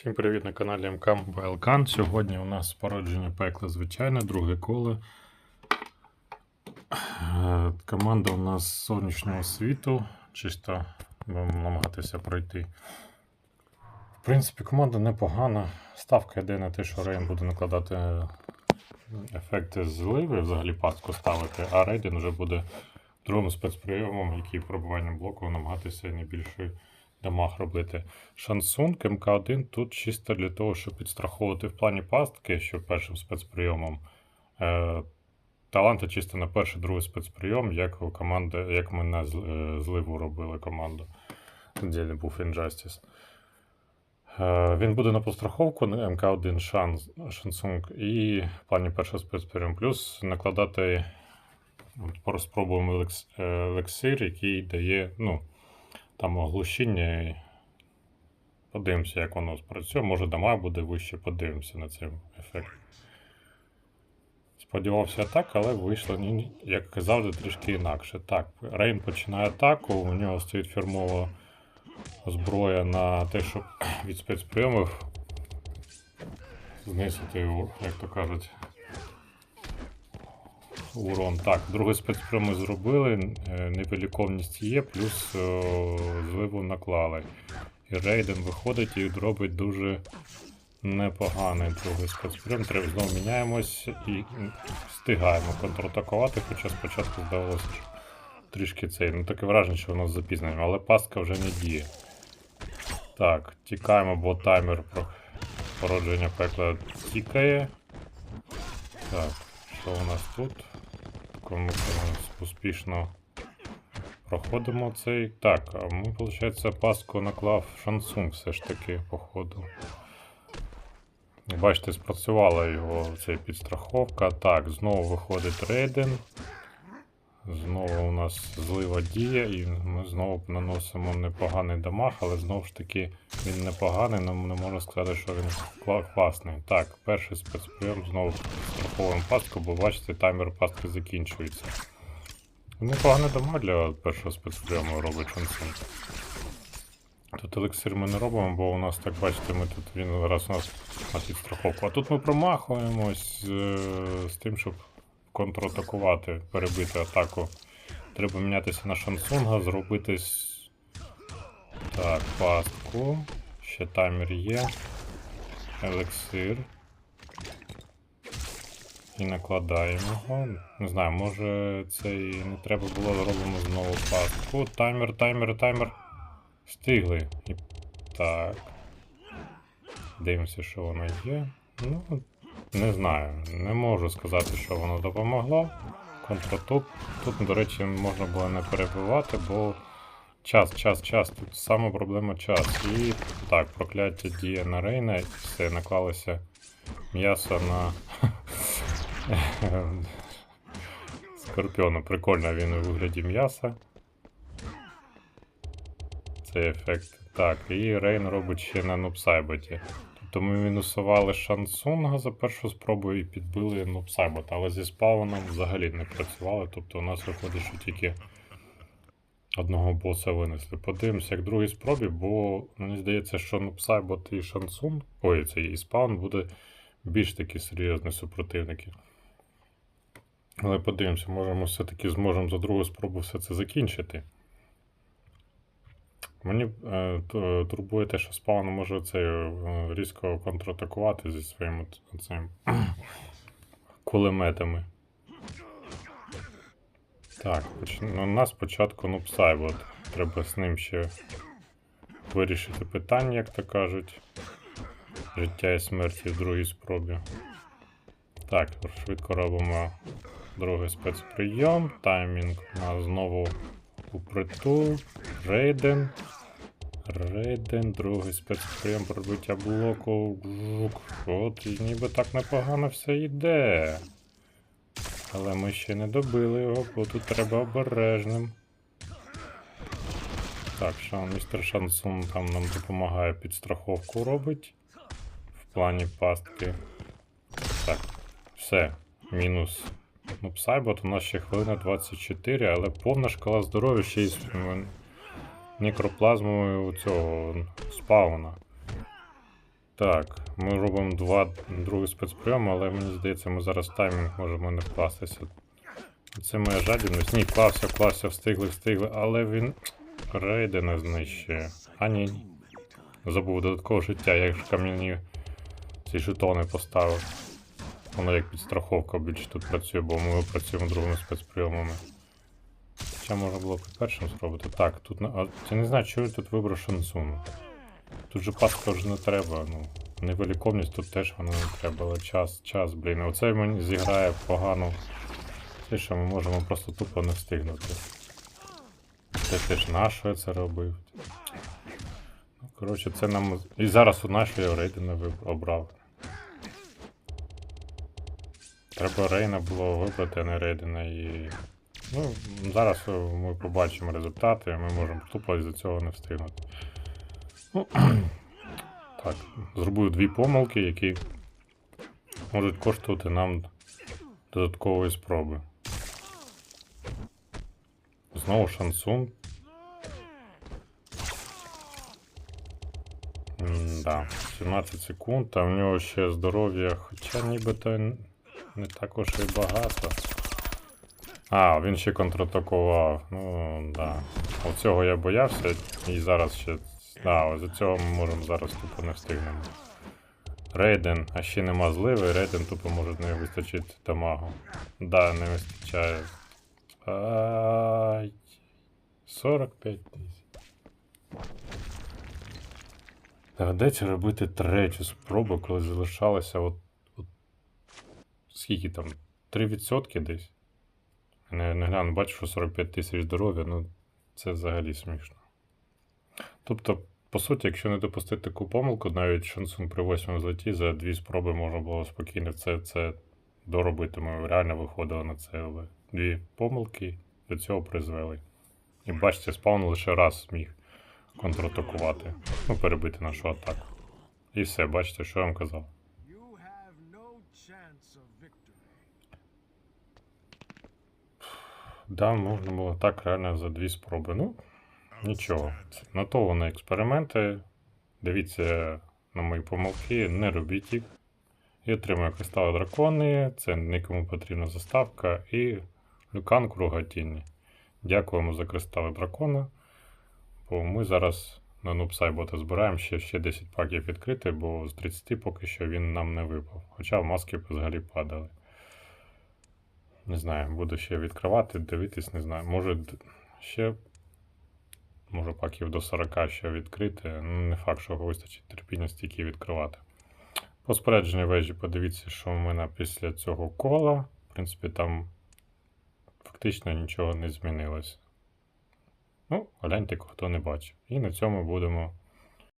Всім привіт на каналі МК Mobile Can. Сьогодні у нас спородження пекла звичайне, друге коло. Е, Команда у нас сонячного світу. Чисто будемо намагатися пройти. В принципі, команда непогана. Ставка йде на те, що Рейн буде накладати ефекти зливи, взагалі пастку ставити, а Рейден вже буде другим спецприйомом, який пробування блоку намагатися найбільший дамаг робити. Шансунг МК1 тут чисто для того, щоб підстраховувати в плані пастки, що першим спецприйомом. Е, таланти чисто на перший, другий спецприйом, як у команди, як ми на е, зливу робили команду. Не був Injustice. Е, Він буде на постраховку на МК1 шанс, Шансунг і в плані першого спецприйом. Плюс накладати спробуємо е, елексир, який дає, ну, там оглушіння. Подивимося, як воно спрацює. Може, дома буде вище, подивимося на цей ефект. Сподівався так, але вийшло, як завжди, трішки інакше. Так, Рейн починає атаку, у нього стоїть фірмова зброя на те, щоб від спецприйомів знизити, як то кажуть, урон. Так, другий спецприйом ми зробили, е, невиліковність є, плюс е, зливу наклали. І Рейден виходить і робить дуже непоганий другий спецприйом. Треба знову міняємось і встигаємо контратакувати, хоча спочатку здавалося, що трішки цей. Ну таке враження, що воно запізнено, але пастка вже не діє. Так, тікаємо, бо таймер породження пекла тікає. Так, що у нас тут? Кому успішно проходимо цей. Так, а ми, виходить, паску наклав шансунг все ж таки, походу. Бачите, спрацювала його ця підстраховка. Так, знову виходить рейден. Знову у нас злива діє, і ми знову наносимо непоганий дамаг, але знову ж таки він непоганий, але не можна сказати, що він класний. Так, перший спецприйом знову страховуємо пастку, бо бачите, таймер пастки закінчується. Непоганий дамаг для першого спецприйому робить Шансун. Тут елексир ми не робимо, бо у нас, так бачите, ми тут він раз у нас на підстраховку. А тут ми промахуємось з, з тим, щоб контратакувати, перебити атаку. Треба мінятися на шансунга, зробити так, пастку. Ще таймер є. Елексир. І накладаємо його. Не знаю, може цей не треба було робимо знову пастку. Таймер, таймер, таймер. Встигли. І... Так. Дивимося, що воно є. Ну, не знаю. Не можу сказати, що воно допомогло. Контратук. Тут, до речі, можна було не перебивати, бо час, час, час. Тут саме проблема час. І так, прокляття діє на Рейна, і все, наклалося м'ясо на Скорпіона. Прикольно він у вигляді м'яса. Цей ефект. Так, і Рейн робить ще на Нупсайботі. Тобто ми мінусували Шансунга за першу спробу і підбили Нупсайбота, але зі спавном взагалі не працювали. Тобто у нас виходить, що тільки одного боса винесли. Подивимося, як другий спробі, бо мені здається, що Нупсайбот і Шансун, ой, цей і спаун буде більш такі серйозні супротивники. Але подивимося, може ми все-таки зможемо за другу спробу все це закінчити. Мені е, турбує те, що спаун може це е, різко контратакувати зі своїм от- цим кулеметами. Так, поч... ну, у нас спочатку ну, Psybot. Треба з ним ще вирішити питання, як то кажуть. Життя і смерті в другій спробі. Так, швидко робимо другий спецприйом. Таймінг у нас знову у притул. Рейден. Рейден, другий спецприйом пробиття блоку. Жук. От ніби так непогано все йде. Але ми ще не добили його, бо тут треба обережним. Так, Шан, містер Шансун там нам допомагає підстраховку робить. В плані пастки. Так, все. Мінус. Ну, Псайбот у нас ще хвилина 24, але повна шкала здоров'я ще й з м, у цього спауна. Так, ми робимо два другий спецприйом, але мені здається, ми зараз таймінг можемо не вкластися. Це моя жадібність. Ні, клався, клався, встигли, встигли, але він рейди не знищує. А ні. Забув додаткове життя, я ж кам'яні ці жетони поставив. Воно як підстраховка більше тут працює, бо ми працюємо другими спецприйомами. Хоча можна було б першим зробити. Так, тут. А, я не знаю, чого я тут вибрав шансун. Тут же паска вже не треба, ну. Невеликовність тут теж воно не треба, але час, час, блін. Оце мені зіграє погано. Те, що ми можемо просто тупо не встигнути. Це теж нащо я це робив. Ну, коротше, це нам. І зараз у нашої рейди не виб- обрав. Треба Рейна було вибрати, а не Рейдена і. Ну, зараз е, ми побачимо результати, ми можемо тупо із-за цього не встигнути. Ну, так, зробив дві помилки, які можуть коштувати нам додаткової спроби. Знову шансун. Да, 17 секунд, а в нього ще здоров'я, хоча нібито не також і багато. А, він ще контратакував. Ну, да. Оцього я боявся і зараз ще. Ось за цього ми можемо зараз тупо не встигнемо. Рейден, а ще нема зливи, Рейден тупо може не вистачити дамагу. Да, не вистачає. Ай. 45 тисяч. Доведеться робити третю спробу, коли залишалося от скільки там? 3% десь. Не, не гляну, бачу, що 45 тисяч здоров'я, ну це взагалі смішно. Тобто, по суті, якщо не допустити таку помилку, навіть шансун при 8 злеті за дві спроби можна було спокійно це, це доробити. Ми реально виходили на це, але дві помилки до цього призвели. І бачите, спаун лише раз зміг контратакувати. Ну, перебити нашу атаку. І все, бачите, що я вам казав. Да, можна було так реально за дві спроби. Ну, нічого. На то вони експерименти. Дивіться на мої помилки, не робіть їх. І отримую кристали дракони, це нікому потрібна заставка і люкан круга. Дякуємо за кристали дракона. Бо ми зараз на Нупсайбота збираємо ще, ще 10 паків відкрити, бо з 30 поки що він нам не випав. Хоча маски взагалі падали. Не знаю, буду ще відкривати, дивитись, не знаю. Може ще. Може паків до 40 ще відкрити. Ну, не факт, що вистачить терпіння стільки відкривати. По спорядженню вежі подивіться, що в мене після цього кола. В принципі, там фактично нічого не змінилось. Ну, гляньте, хто не бачив. І на цьому будемо